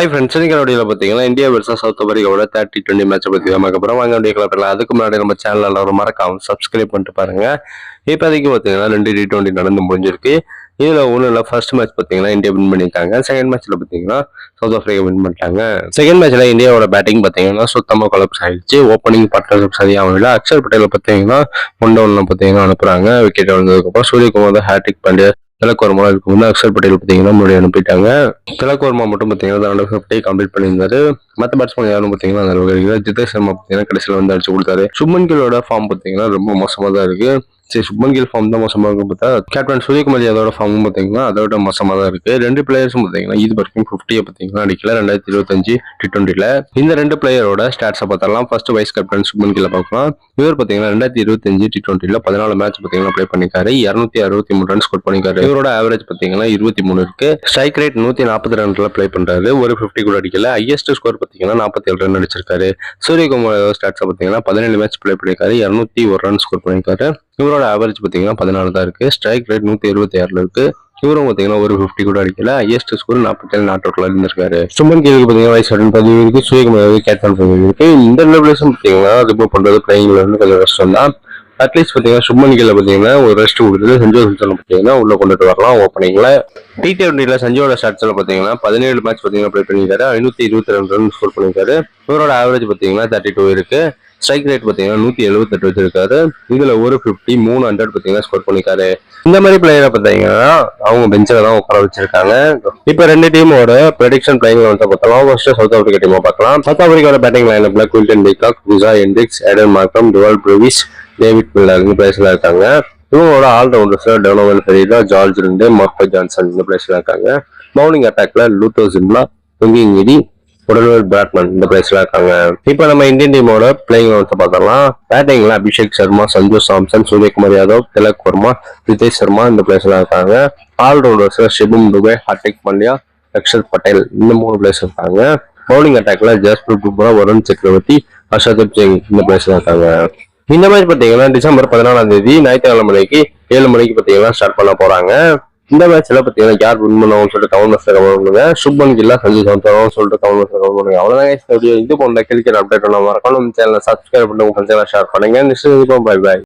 Hi friends இன்னைக்கு பார்த்தீங்கன்னா India versus South ஆப்பிரிக்காவோட தேர்ட்டி டுவெண்ட்டி மேட்சை பற்றி நமக்கு அப்புறம் வாங்க வேண்டிய கிளப்பலாம் அதுக்கு முன்னாடி நம்ம சேனலில் ஒரு மறக்காம சப்ஸ்கிரைப் பண்ணிட்டு பாருங்க. இப்போதைக்கு பார்த்தீங்கன்னா ரெண்டு டி டுவெண்ட்டி நடந்து முடிஞ்சிருக்கு. இதில் ஒன்றும் இல்லை ஃபர்ஸ்ட் மேட்ச் பார்த்தீங்கன்னா இந்தியா வின் பண்ணியிருக்காங்க. செகண்ட் மேட்ச்சில் பார்த்தீங்கன்னா சவுத் ஆஃப்ரிக்கா வின் பண்ணிட்டாங்க. செகண்ட் மேட்ச்சில் இந்தியாவோட பேட்டிங் பார்த்தீங்கன்னா சுத்தமாக கொலப்ஸ் ஆயிடுச்சு. ஓப்பனிங் பார்ட்னர்ஷிப் சரியாகவும் இல்லை அக்ஷர் பட்டேல பார்த்தீங்கன்னா ஒன் டவுனில் பார்த்தீங்கன்னா அனுப்புகிறாங்க விக்கெட் வந்ததுக்கப்புறம் சூரியகுமார் தான் ஹேட்ரிக் பண்ணி திலக் வர்மா இதுக்கு முன்னே அக்ஷர் பட்டேல் பார்த்தீங்கன்னா முன்னாடி அனுப்பிட்டாங்க. திலக் மட்டும் பார்த்தீங்கன்னா தன்னோட ஃபிஃப்டி கம்ப்ளீட் பண்ணியிருந்தாரு. மற்ற பேட்ஸ்மேன் யாரும் பார்த்தீங்கன்னா அந்த அளவுக்கு இருக்குது ஜிதேஷ் சர்மா பார்த்தீங்கன்னா கடைசியில் வந்து அடிச்சு கொடுத்தாரு. சுப்மன் கிலோட ஃபார்ம் பார்த்தீங்கன்னா ரொம்ப மோசமாக தான் இருக்கு. சரி சுப்மன் கில் ஃபார்ம் தான் மோசமாக இருக்கும் பார்த்தா கேப்டன் சூரியகுமார் யாதவோட ஃபார்மும் பார்த்தீங்கன்னா அதோட மோசமாக தான் இருக்கு. ரெண்டு பிளேயர்ஸும் பார்த்தீங்கன்னா இது வரைக்கும் ஃபிஃப்டியை பார்த்தீங்கன்னா அடிக்கல. ரெண்டாயிரத்தி இருபத்தஞ்சு டி டுவெண்ட்டில இந்த ரெண்டு பிளேயரோட ஸ்டாட்ஸை பார்த்தாலாம் ஃபர்ஸ்ட் வைஸ் கேப்டன் சுப்மன் கில்ல பார்க்கலாம். இவர் பார்த்தீங்கன்னா ரெண்டாயிரத்தி இருபத்தஞ்சு டி டுவெண்ட்டில பதினாலு மேட்ச் பார்த்தீங்கன்னா ப்ளே பண்ணிக்காரு இரநூத்தி அறுபத்தி மூணு ரன் ஸ்கோர் பண்ணிக்காரு இவரோட ஆவரேஜ் பார்த்தீங்கன்னா இருபத்தி மூணு இருக்கு. ஸ்ட்ரைக் ரேட் நூத்தி நாற்பத்தி ரன்ல ப்ளே பண்றாரு. ஒரு ஃபிஃப்டி கூட அடிக்கல. ஹையஸ்ட் ஸ்கோர் பார்த்தீங்கன்னா நாற்பத்தி ஏழு ரன் அடிச்சிருக்காரு. சூரியகுமார் ஸ்டாட்ஸை பார்த்தீங்கன்னா பதினேழு மேட்ச் ப்ளே பண்ணிருக்காரு இரநூத்தி ஒரு ரன் ஸ்கோர் பண்ணிருக்காரு இவரோட ஆவரேஜ் பார்த்தீங்கன்னா பதினாலு தான் இருக்கு. ஸ்ட்ரைக் ரேட் நூத்தி இருபத்தி ஆறுல இருக்கு. இவரும் பார்த்தீங்கன்னா ஒரு ஃபிஃப்டி கூட அடிக்கல. ஹையஸ்ட் ஸ்கோர் நாற்பத்தேழு நாட் அவுட்ல இருந்திருக்காரு. சுமன் கேள்வி பார்த்தீங்கன்னா வயசு பதிவு இருக்கு. சூரியகுமார் கேப்டன் பதிவு இருக்கு. இந்த லெவலேஷன் பார்த்தீங்கன்னா ரிமூவ் பண்றது பிளேயிங்ல வந்து கொஞ்சம் கஷ்டம் தான் அட்லீஸ்ட் பார்த்தீங்கன்னா சுப்மன் பார்த்தீங்கன்னா ஒரு ரெஸ்ட் கொடுத்துட்டு சஞ்சு சம்சன் பார்த்தீங்கன்னா உள்ள கொண்டுட்டு வரலாம் ஓப்பனிங்கில் டி டுவெண்ட்டில சஞ்சுவோட ஸ்டார்ட்ஸில் பார்த்தீங்கன்னா பதினேழு மேட்ச் பார்த்தீங்கன்னா ப்ளே பண்ணியிருக்காரு. ஐநூற்றி இருபத்தி ரெண்டு ரன் ஸ்கோர் பண்ணியிருக்காரு. இவரோட ஆவரேஜ் பார்த்தீங்கன்னா தேர்ட்டி டூ இருக்கு. ஸ்ட்ரைக் ரேட் பார்த்தீங்கன்னா நூற்றி எழுபத்தெட்டு வச்சிருக்காரு. இதில் ஒரு ஃபிஃப்டி மூணு ஹண்ட்ரட் பார்த்தீங்கன்னா ஸ்கோர் பண்ணிருக்காரு இந்த மாதிரி பிளேயரை பார்த்தீங்கன்னா அவங்க பெஞ்சில் தான் உட்கார வச்சிருக்காங்க. இப்போ ரெண்டு டீமோட ப்ரெடிக்ஷன் பிளேயிங் வந்து பார்த்தலாம் ஃபர்ஸ்ட் சவுத் ஆப்பிரிக்கா டீமை பார்க்கலாம். சவுத் ஆப்பிரிக்காவோட பேட்டிங் லைனப்ல Quinton de Kock Kusha Hendricks Aiden Markram Dewald Brevis David Miller இந்த பிளேஸ்ல இருக்காங்க. இவங்களோட ஆல்ரவுண்டர்ஸ்ல டெவலப்மெண்ட் ஃபெரிடா ஜார்ஜ் ரெண்டு மார்க்கோ ஜான்சன் இந்த பிளேஸ்ல இருக்காங்க. பவுலிங் அட்டாக்ல லூத்தோ ஜிம்லா துங்கிங்கிடி உடல்வர் பிராட்மன் இந்த பிளேஸ்ல இருக்காங்க. இப்போ நம்ம இந்தியன் டீமோட பிளேயிங் வந்து பார்த்தலாம் பேட்டிங்ல அபிஷேக் சர்மா சஞ்சு சாம்சன் சூரியகுமார் யாதவ் திலக் வர்மா ரிதேஷ் சர்மா இந்த பிளேஸ்ல இருக்காங்க. ஆல்ரவுண்டர்ஸ்ல ஷிபும் துபே ஹார்திக் பாண்டியா அக்ஷர் பட்டேல் இந்த மூணு பிளேஸ் இருக்காங்க. பவுலிங் அட்டாக்ல ஜஸ்பிரீத் பும்ரா வருண் சக்கரவர்த்தி ஹர்ஷதீப் சிங் இந்த பிளேஸ்ல இருக்காங்க. இந்த மாதிரி பார்த்தீங்கன்னா டிசம்பர் பதினாலாம் தேதி ஞாயிற்றுக்கிழமை மணிக்கு ஏழு மணிக்கு பார்த்தீங்கன்னா ஸ்டார்ட் பண்ண போறாங்க. இந்த மேட்ச்ல பார்த்தீங்கன்னா யார் வின் பண்ணுவோம்னு சொல்லிட்டு கமெண்ட் பாக்ஸ்ல கமெண்ட் பண்ணுங்க. சுப்மன் கில்லா சஞ்சு சவுந்தரம் சொல்லிட்டு கமெண்ட் பாக்ஸ்ல பண்ணுங்க. அவ்வளவுதான் guys இது போன்ற கிரிக்கெட் அப்டேட் நம்ம மறக்காம சேனலை சப்ஸ்கிரைப் பண்ணி உங்க ஃப்ரெண்ட்ஸ் ஷேர் பண்ணுங்க. Next bye bye